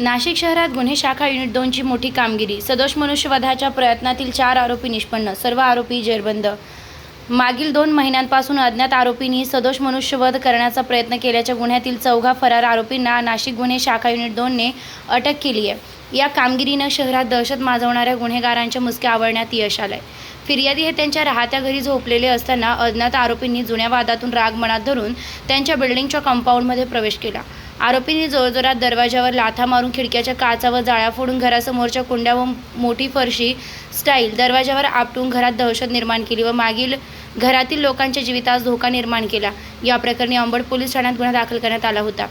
नाशिक शहरात गुन्हे शाखा युनिट दोनची मोठी कामगिरी. सदोष मनुष्यवधाच्या प्रयत्नातील चार आरोपी निष्पन्न सर्व आरोपी जेरबंद. मागील दोन महिन्यांपासून अज्ञात आरोपींनी सदोष मनुष्यवध करण्याचा प्रयत्न केल्याच्या गुन्ह्यातील चौघा फरार आरोपींना नाशिक गुन्हे शाखा युनिट दोनने अटक केली आहे या कामगिरीनं शहरात दहशत माजवणाऱ्या गुन्हेगारांच्या मुसक्या आवळण्यात यश आलंय. फिर्यादी हे त्यांच्या राहत्या घरी झोपलेले असताना अज्ञात आरोपींनी जुन्या वादातून राग मनात धरून त्यांच्या बिल्डिंगच्या कंपाऊंडमध्ये प्रवेश केला. आरोपींनी जोरजोरात दरवाजावर लाथा मारून खिडक्याच्या काचा व जाळ्या फोडून घरासमोरच्या कुंड्या व मोठी फरशी स्टाईल दरवाजावर आपटून घरात दहशत निर्माण केली व मागील घरातील लोकांच्या जीवितास धोका निर्माण केला. या प्रकरणी अंबड पोलीस ठाण्यात गुन्हा दाखल करण्यात आला होता.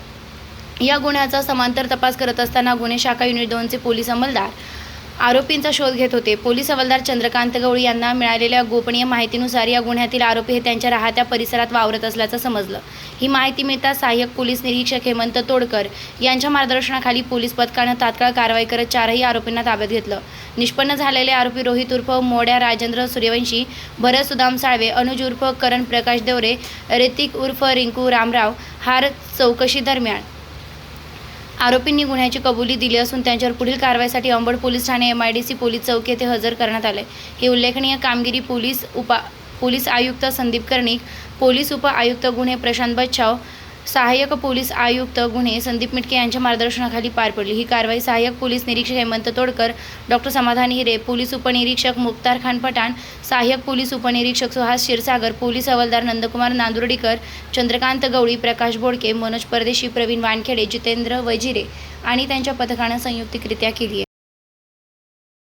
या गुन्ह्याचा समांतर तपास करत असताना गुन्हे शाखा युनिट दोनचे पोलीस अंमलदार आरोपींचा शोध घेत होते. पोलीस हवालदार चंद्रकांत गवळी यांना मिळालेल्या गोपनीय माहितीनुसार या गुन्ह्यातील आरोपी हे त्यांच्या राहत्या परिसरात वावरत असल्याचं समजलं. ही माहिती मिळताच सहाय्यक पोलीस निरीक्षक हेमंत तोडकर यांच्या मार्गदर्शनाखाली पोलीस पथकानं तात्काळ कारवाई करत चारही आरोपींना ताब्यात घेतलं. निष्पन्न झालेले आरोपी रोहित उर्फ मोड्या राजेंद्र सूर्यवंशी भरत सुदाम साळवे अनुज उर्फ करण प्रकाश देवरे ऋतिक उर्फ रिंकू रामराव हार चौकशी दरम्यान आरोपींनी गुन्ह्याची कबुली दिली असून त्यांच्यावर पुढील कारवाईसाठी Ambad police Thane M I D C police चौकी येथे हजर करण्यात आले. ही उल्लेखनीय कामगिरी पोलीस उपा पोलीस आयुक्त संदीप कर्णिक पोलीस उप आयुक्त गुन्हे प्रशांत बच्छाव सहाय्यक पोलीस आयुक्त गुन्हे संदीप मिटके यांच्या मार्गदर्शनाखाली पार पडली. ही कारवाई सहाय्यक पोलीस निरीक्षक हेमंत तोडकर डॉक्टर समाधान हिरे पोलीस उपनिरीक्षक मुक्तार खान पठाण सहाय्यक पोलीस उपनिरीक्षक सुहास क्षीरसागर पोलीस हवालदार नंदकुमार नांदुर्डीकर चंद्रकांत गवळी प्रकाश बोडके मनोज परदेशी प्रवीण वानखेडे जितेंद्र वजिरे आणि त्यांच्या पथकानं संयुक्तिकरित्या केली आहे.